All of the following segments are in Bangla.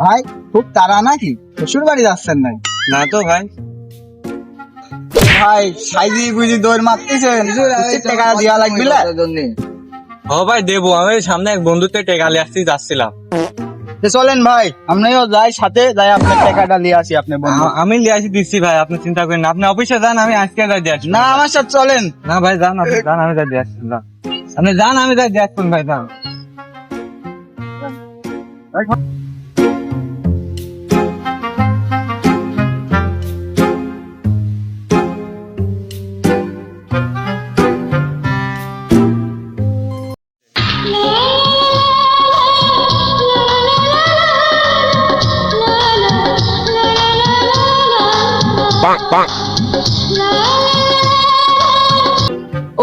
ভাই খুব তারা নাকি? শ্বশুর বাড়ি যাচ্ছেন নাই না তো ভাই। ভাই সাইজি বুঝি দৌড় মারতেছেন? টাকা দেওয়া লাগবে? ও ভাই দেবো। আমি সামনে এক বন্ধুতে টেকালে আসতে যাচ্ছিলাম। চলেন ভাই আমরাও যাই সাথে যাই আপনার টাকাটা নিয়ে আসি আপনি বন্ধু। আমি লিয়ে আসি দিচ্ছি ভাই আপনি চিন্তা করেন না। আপনি অফিসে যান আমি আজকে যাই দিয়ে না আমার সাথে চলেন। না ভাই যান আপনি যান আমি যাই দিয়ে আসছি। আপনি যান আমি যাই দিয়ে আসবেন ভাই যান।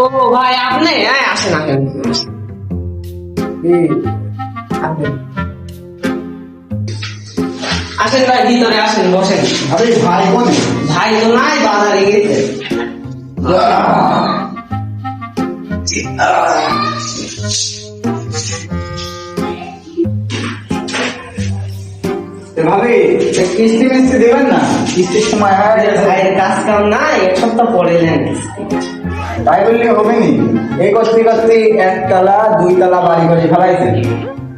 ও ভাই আপনি? হ্যাঁ আসেন আসেন। আসেন। ভাই ভিতরে আসেন বসেন। আরে ভাই কোন ভাই তো নাই বাজারে গেছে। ভাবি কিস্তি মিস্তি দেবেন না? কিস্তির সময় ভাইয়ের কাজ কাম নাই এক সপ্তাহ পরে নেন। তাই বললে হবে নি? এই করতে করতে একতলা দুই তলা বাড়ি করে ফেলাইছে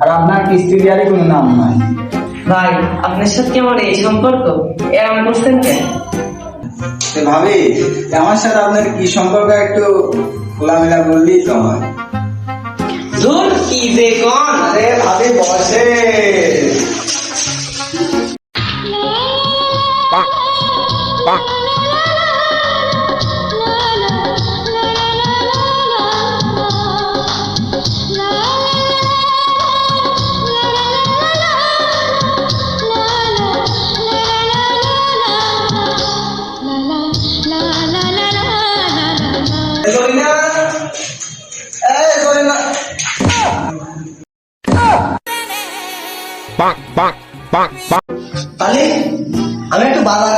আর আপনার কিস্তি দেওয়ারই কোনো নাম নাই। ভাই আপনার সাথে কি আমার এই সম্পর্ক? এরকম করছেন কেন? ভাবি আমার সাথে আপনার কি সম্পর্ক একটু খোলামেলা বললেই তো হয়। দূর কি যে কোন? আরে ভাবি বসে। জরিনা এই জরিনা তাহলে আমি একটু বাজারঘাটে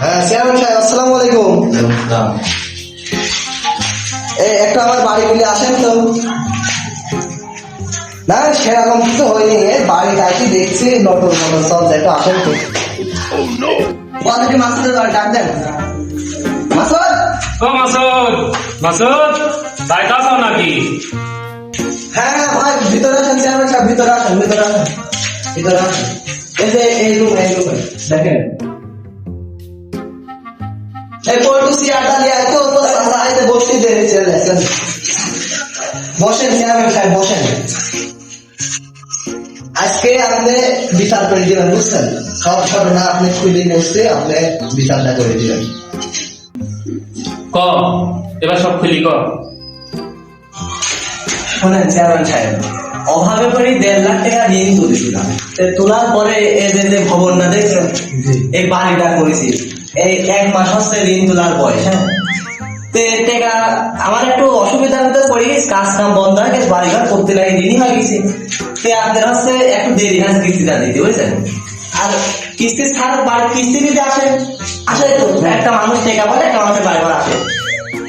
চেয়ারম্যান সাহেব আসসালামু আলাইকুম। এই একটু আমার বাড়ি গুলি আসেন তো। না সেরকম কিছু হয়নি। বাড়ি গাইছি দেখছি নটর মটর সব একটু আসেন তো। কতটি মাসুদের ডাক দেন মাসুদ? ও মাসুদ। মাসুদ যাইতা চাও নাকি? হ্যাঁ হ্যাঁ ভাই ভিতরে আসেন চেয়ারম্যান সাহেব ভিতরে আসেন ভিতরে আসেন ভিতরে আসেন। এই যে এই রুম এই রুমে দেখেন। পল্টু চেয়ারটা নিয়ে আয়। তো তো আইতে বসতে দে চলে বসেন চেয়ারম্যান সাহেব বসেন আজকে আপনি বিচার করে দিবেন বুঝছেন? সব ঘটনা আপনি খুলে বসতে আপনি বিচারটা করে দিবেন। ক এবার সব খুলি ক। শোনেন চেয়ারম্যান সাহেব অভাবে করে দেড় লাখ টাকা ঋণ তুলেছিলাম তোলার পরে এই যে যে ভবনটা দেখছেন এই বাড়িটা করেছি। এই এক মাস হচ্ছে ঋণ তোলার বয়স হ্যাঁ? টাকা, আমার একটু অসুবিধার পড়ে কাজ কাম বন্ধ হয়ে গেছে বাড়ি ঘর করতে লাগে হয়ে গেছে। আপনার হচ্ছে একটু দেরি হয়েছে কিস্তিটা দিতে আর কিস্তি ছাড় বাড়ি কিস্তি দিতে আসে আসে একটা মানুষ টাকা বলে একটা মানুষের বাড়ি ঘর আসে।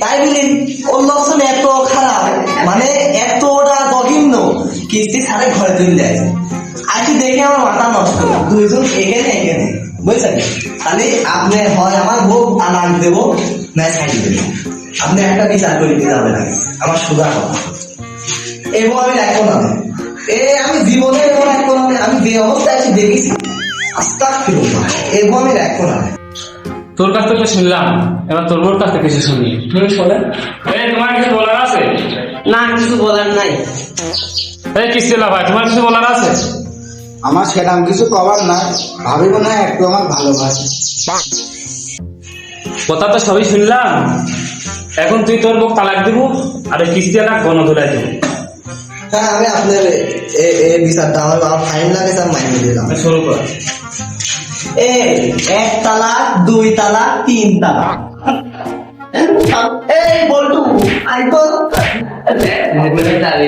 তাই বলি, ওর লক্ষণ এত খারাপ মানে এতটা জঘন্য কিস্তি ছাড়ে ঘরে তুলে দেয়। আজকে দেখে আমার মাথা নষ্ট দুইজন এখানে এখানে বুঝছেন? তাহলে আপনি হয় আমার বউ দেবো না ছাড়ি দেবো। আপনি একটা বিচার করে দিতে হবে না। আমার সুদা কথা এবং আমি রাখব না। এ আমি জীবনে এমন রাখব না। আমি যে অবস্থায় আছি দেখেছি। আস্তা ফিরবো না এবং আমি রাখব না। তোর কাছ থেকে শুনলাম। এবার তোর বোর কাছ থেকে কিছু শুনি। তুমি এই তোমার কিছু বলার আছে? না কিছু বলার নাই। এই কিস্তিলা ভাই তোমার কিছু বলার আছে? আমার সেরকম কিছু কবার নাই ভাবি মনে হয় একটু আমার ভালোবাসে। কথা তো সবই শুনলাম। এখন তুই তোর বউ তালাক দিব আর এই কিস্তিটা গণ ধরে দিব। হ্যাঁ আমি আপনার এ- এই বিচারটা আমার ফাইন লাগে স্যার মাইনে দিলাম শুরু কর। এই এক তালাক দুই তালাক তিন তালাক। এই বল্টু আইকো দাবি